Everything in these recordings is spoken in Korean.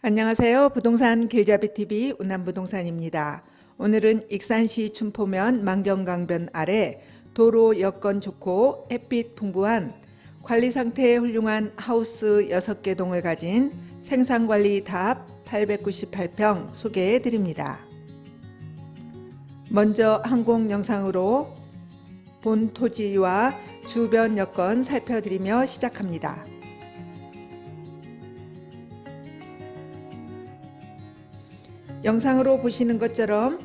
안녕하세요. 부동산 길잡이TV 운남부동산입니다. 오늘은 익산시 춘포면 만경강변 아래 도로 여건 좋고 햇빛 풍부한 관리 상태 훌륭한 하우스 6개 동을 가진 생산관리 답 898평 소개해 드립니다. 먼저 항공 영상으로 본 토지와 주변 여건 살펴드리며 시작합니다. 영상으로 보시는 것처럼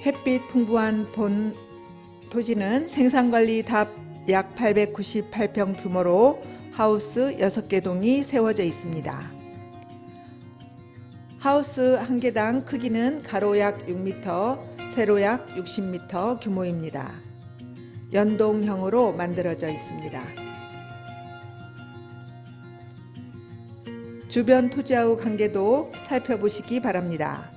햇빛 풍부한 본 토지는 생산관리 답약 898평 규모로 하우스 6개 동이 세워져 있습니다. 하우스 한 개당 크기는 가로 약 6m, 세로 약 60m 규모입니다. 연동형으로 만들어져 있습니다. 주변 토지하고 관계도 살펴보시기 바랍니다.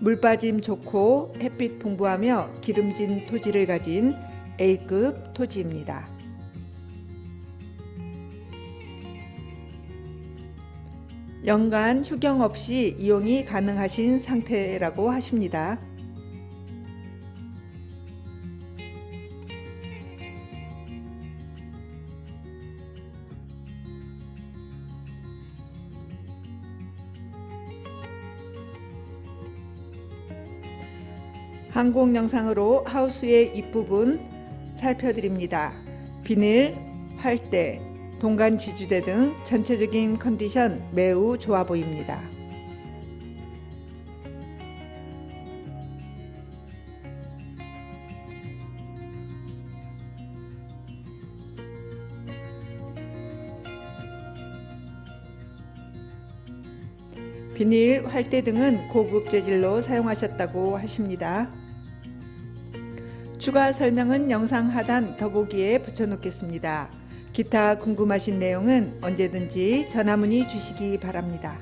물 빠짐 좋고 햇빛 풍부하며 기름진 토지를 가진 A급 토지입니다. 연간 휴경 없이 이용이 가능하신 상태라고 하십니다. 항공 영상으로 하우스의 입부분 살펴드립니다. 비닐, 활대, 동간 지주대 등 전체적인 컨디션 매우 좋아 보입니다. 비닐, 활대 등은 고급 재질로 사용하셨다고 하십니다. 추가 설명은 영상 하단 더보기에 붙여놓겠습니다. 기타 궁금하신 내용은 언제든지 전화문의 주시기 바랍니다.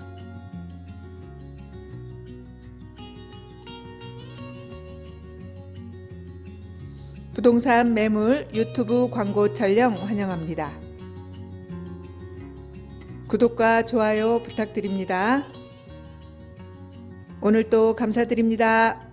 부동산 매물 유튜브 광고 촬영 환영합니다. 구독과 좋아요 부탁드립니다. 오늘도 감사드립니다.